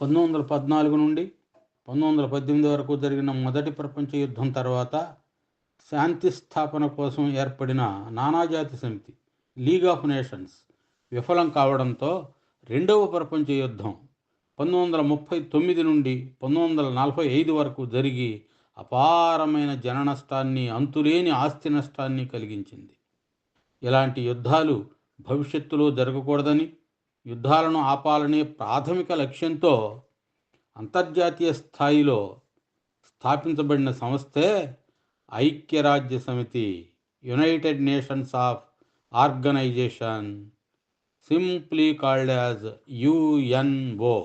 పంతొమ్మిది వందల పద్నాలుగు నుండి పంతొమ్మిది వందల పద్దెనిమిది వరకు జరిగిన మొదటి ప్రపంచ యుద్ధం తర్వాత శాంతి స్థాపన కోసం ఏర్పడిన నానాజాతి సమితి లీగ్ ఆఫ్ నేషన్స్ విఫలం కావడంతో రెండవ ప్రపంచ యుద్ధం పంతొమ్మిది వందల ముప్పై తొమ్మిది నుండి పంతొమ్మిది వందల నలభై ఐదు వరకు జరిగి అపారమైన జన నష్టాన్ని అంతులేని ఆస్తి నష్టాన్ని కలిగించింది. ఇలాంటి యుద్ధాలు భవిష్యత్తులో జరగకూడదని యుద్ధాలను ఆపాలనే ప్రాథమిక లక్ష్యంతో అంతర్జాతీయ స్థాయిలో స్థాపించబడిన సంస్థే ఐక్యరాజ్య సమితి united nations of organization simply called as UNO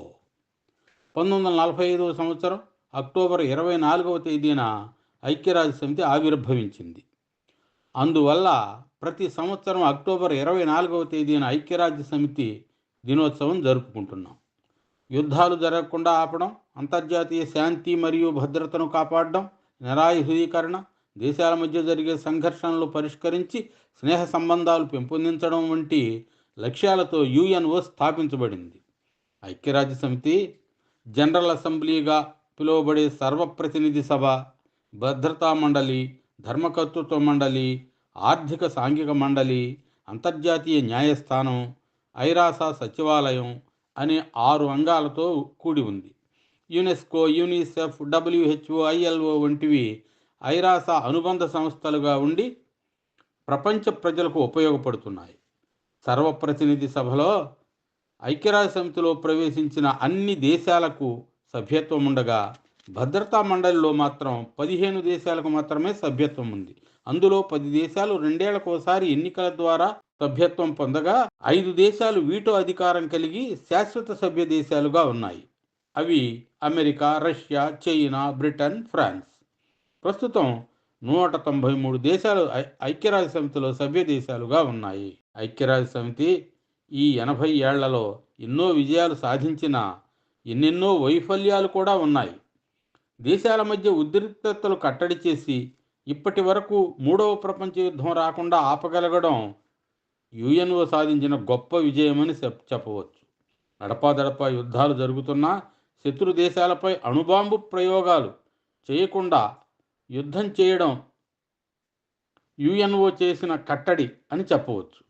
పంతొమ్మిది వందల నలభై ఐదవ సంవత్సరం అక్టోబర్ ఇరవై నాలుగవ తేదీన ఐక్యరాజ్య సమితి ఆవిర్భవించింది. అందువల్ల ప్రతి సంవత్సరం అక్టోబర్ ఇరవై నాలుగవ తేదీన ఐక్యరాజ్య సమితి దినోత్సవం జరుపుకుంటున్నాం. యుద్ధాలు జరగకుండా ఆపడం అంతర్జాతీయ శాంతి మరియు భద్రతను కాపాడడం నిరాయుధీకరణ దేశాల మధ్య జరిగే సంఘర్షణలు పరిష్కరించి స్నేహ సంబంధాలు పెంపొందించడం వంటి లక్ష్యాలతో యుఎన్ఓ స్థాపించబడింది. ఐక్యరాజ్య సమితి జనరల్ అసెంబ్లీగా పిలువబడే సర్వప్రతినిధి సభ భద్రతా మండలి ధర్మకర్తృత్వ మండలి ఆర్థిక సాంఘిక మండలి అంతర్జాతీయ న్యాయస్థానం ఐరాసా సచివాలయం అనే ఆరు అంగాలతో కూడి ఉంది. యునెస్కో యూనిసెఫ్ డబ్ల్యూహెచ్ఓ ఐఎల్ఓ వంటివి ఐరాసా అనుబంధ సంస్థలుగా ఉండి ప్రపంచ ప్రజలకు ఉపయోగపడుతున్నాయి. సర్వప్రతినిధి సభలో ఐక్యరాజ్య సమితిలో ప్రవేశించిన అన్ని దేశాలకు సభ్యత్వం ఉండగా భద్రతా మండలిలో మాత్రం పదిహేను దేశాలకు మాత్రమే సభ్యత్వం ఉంది. అందులో పది దేశాలు రెండేళ్ళకోసారి ఎన్నికల ద్వారా సభ్యత్వం పొందగా ఐదు దేశాలు వీటో అధికారం కలిగి శాశ్వత సభ్య దేశాలుగా ఉన్నాయి. అవి America Russia China Britain France. ప్రస్తుతం నూట తొంభై మూడు దేశాలు ఐక్యరాజ్య సమితిలో సభ్య దేశాలుగా ఉన్నాయి. ఐక్యరాజ్య సమితి ఈ ఎనభై ఏళ్ళలో ఎన్నో విజయాలు సాధించిన ఎన్నెన్నో వైఫల్యాలు కూడా ఉన్నాయి. దేశాల మధ్య ఉద్రిక్తతలు కట్టడి చేసి ఇప్పటి వరకు మూడవ ప్రపంచ యుద్ధం రాకుండా ఆపగలగడం యుఎన్ఓ సాధించిన గొప్ప విజయమని చెప్- చెప్పవచ్చు. నడపాదడపా యుద్ధాలు జరుగుతున్నా శత్రు దేశాలపై అణుబాంబు ప్రయోగాలు చేయకుండా యుద్ధం చేయడం యుఎన్ఓ చేసిన కట్టడి అని చెప్పవచ్చు.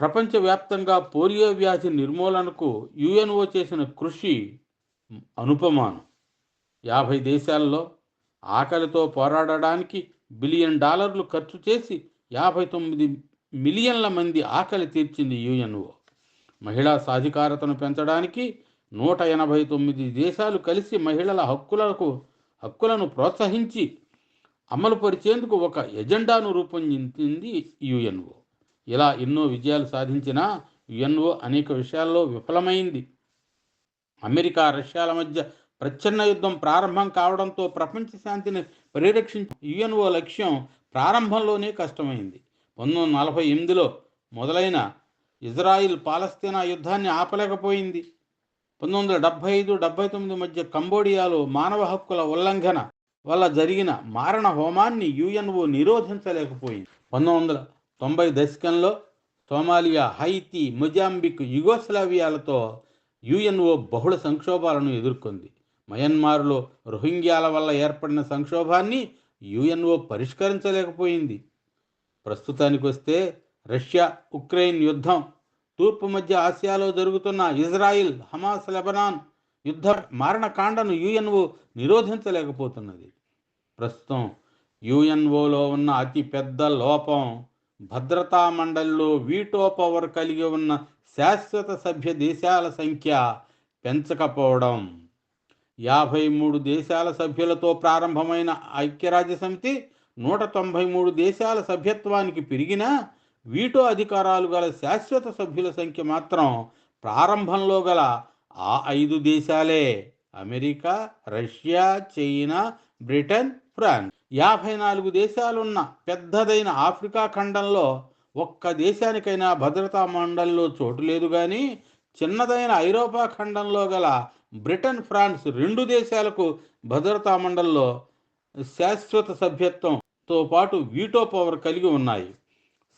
ప్రపంచవ్యాప్తంగా పోలియో వ్యాధి నిర్మూలనకు యుఎన్ఓ చేసిన కృషి అనుపమానం. యాభై దేశాల్లో ఆకలితో పోరాడడానికి బిలియన్ డాలర్లు ఖర్చు చేసి యాభై తొమ్మిది మిలియన్ల మంది ఆకలి తీర్చింది యుఎన్ఓ. మహిళా సాధికారతను పెంచడానికి నూట ఎనభై తొమ్మిది దేశాలు కలిసి మహిళల హక్కులకు హక్కులను ప్రోత్సహించి అమలుపరిచేందుకు ఒక ఎజెండాను రూపొందించింది యుఎన్ఓ. ఇలా ఎన్నో విజయాలు సాధించిన యుఎన్ఓ అనేక విషయాల్లో విఫలమైంది. అమెరికా రష్యాల మధ్య ప్రచ్ఛన్న యుద్ధం ప్రారంభం కావడంతో ప్రపంచ శాంతిని పరిరక్షించే యుఎన్ఓ లక్ష్యం ప్రారంభంలోనే కష్టమైంది. పంతొమ్మిది వందల నలభై ఎనిమిదిలో మొదలైన ఇజ్రాయిల్ పాలస్తీనా యుద్ధాన్ని ఆపలేకపోయింది. పంతొమ్మిది వందల డెబ్బై ఐదు డెబ్బై తొమ్మిది మధ్య కంబోడియాలో మానవ హక్కుల ఉల్లంఘన వల్ల జరిగిన మారణ హోమాన్ని యుఎన్ఓ నిరోధించలేకపోయింది. పంతొమ్మిది వందల తొంభై దశకంలో సోమాలియా హైతి మొజాంబిక్ యుగోస్లావియాలతో యుఎన్ఓ బహుళ సంక్షోభాలను ఎదుర్కొంది. మయన్మార్లో రోహింగ్యాల వల్ల ఏర్పడిన సంక్షోభాన్ని యుఎన్ఓ పరిష్కరించలేకపోయింది. ప్రస్తుతానికి వస్తే రష్యా ఉక్రెయిన్ యుద్ధం తూర్పు మధ్య ఆసియాలో జరుగుతున్న ఇజ్రాయిల్ హమాస్ లెబనాన్ యుద్ధ మారణకాండను యుఎన్ఓ నిరోధించలేకపోతున్నది. ప్రస్తుతం యుఎన్ఓలో ఉన్న అతి పెద్ద లోపం భద్రతా మండలిలో వీటో పవర్ కలిగి ఉన్న శాశ్వత సభ్య దేశాల సంఖ్య పెంచకపోవడం. యాభై మూడు దేశాల సభ్యులతో ప్రారంభమైన ఐక్యరాజ్య సమితి నూట తొంభై మూడు దేశాల సభ్యత్వానికి పెరిగినా వీటో అధికారాలు గల శాశ్వత సభ్యుల సంఖ్య మాత్రం ప్రారంభంలో గల ఆ ఐదు దేశాలే. America Russia China Britain France. యాభై నాలుగు దేశాలున్న పెద్దదైన ఆఫ్రికా ఖండంలో ఒక్క దేశానికైనా భద్రతా మండలిలో చోటు లేదు కానీ చిన్నదైన ఐరోపా ఖండంలో గల బ్రిటన్ ఫ్రాన్స్ రెండు దేశాలకు భద్రతా మండలిలో శాశ్వత సభ్యత్వంతో పాటు వీటో పవర్ కలిగి ఉన్నాయి.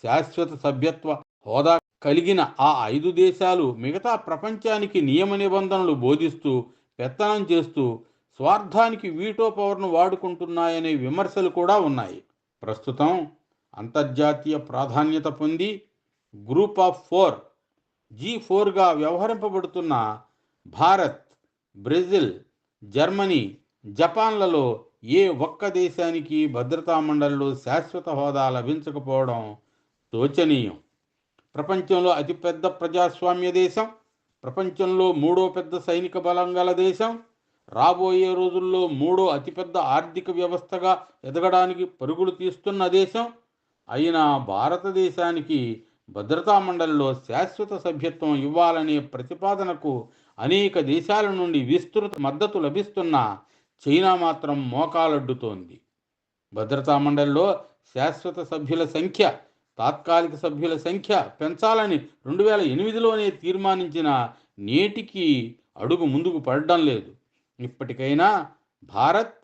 శాశ్వత సభ్యత్వ హోదా కలిగిన ఆ ఐదు దేశాలు మిగతా ప్రపంచానికి నియమ నిబంధనలు బోధిస్తూ పెత్తనం చేస్తూ స్వార్థానికి వీటో పవర్ను వాడుకుంటున్నాయనే విమర్శలు కూడా ఉన్నాయి. ప్రస్తుతం అంతర్జాతీయ ప్రాధాన్యత పొంది గ్రూప్ ఆఫ్ ఫోర్ జీ ఫోర్గా వ్యవహరింపబడుతున్న భారత్ బ్రెజిల్ జర్మనీ జపాన్లలో ఏ ఒక్క దేశానికి భద్రతా మండలిలో శాశ్వత హోదా లభించకపోవడం శోచనీయం ప్రపంచంలో అతిపెద్ద ప్రజాస్వామ్య దేశం ప్రపంచంలో మూడో పెద్ద సైనిక బలం గల దేశం రాబోయే రోజుల్లో మూడో అతిపెద్ద ఆర్థిక వ్యవస్థగా ఎదగడానికి పరుగులు తీస్తున్న దేశం అయినా భారతదేశానికి భద్రతా మండలిలో శాశ్వత సభ్యత్వం ఇవ్వాలనే ప్రతిపాదనకు అనేక దేశాల నుండి విస్తృత మద్దతు లభిస్తున్న చైనా మాత్రం మోకాలడ్డుతోంది. భద్రతా మండలిలో శాశ్వత సభ్యుల సంఖ్య తాత్కాలిక సభ్యుల సంఖ్య పెంచాలని రెండు వేల ఎనిమిదిలోనే తీర్మానించిన నేటికి అడుగు ముందుకు పడడం లేదు. ఇప్పటికైనా భారత్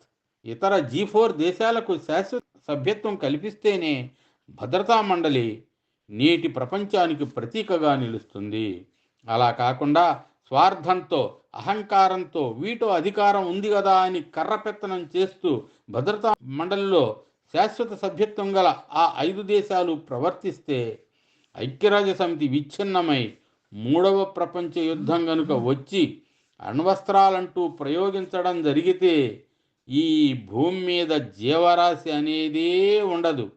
ఇతర జీ ఫోర్ దేశాలకు శాశ్వత సభ్యత్వం కల్పిస్తేనే భద్రతా మండలి నేటి ప్రపంచానికి ప్రతీకగా నిలుస్తుంది. అలా కాకుండా స్వార్థంతో అహంకారంతో వీటో అధికారం ఉంది కదా అని కర్రపెత్తనం చేస్తూ భద్రతా మండలిలో శాశ్వత సభ్యత్వం గల ఆ ఐదు దేశాలు ప్రవర్తిస్తే ఐక్యరాజ్య సమితి విచ్ఛిన్నమై మూడవ ప్రపంచ యుద్ధం గనుక వచ్చి అణ్వస్త్రాలంటూ ప్రయోగించడం జరిగితే ఈ భూమి మీద జీవరాశి అనేదే ఉండదు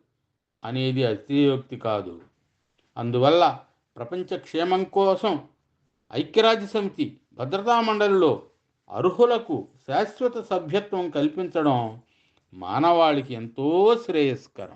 అనేది అతియోక్తి కాదు. అందువల్ల ప్రపంచ క్షేమం కోసం ఐక్యరాజ్య సమితి భద్రతా మండలిలో అర్హులకు శాశ్వత సభ్యత్వం కల్పించడం మానవాళికి ఎంతో శ్రేయస్కరం.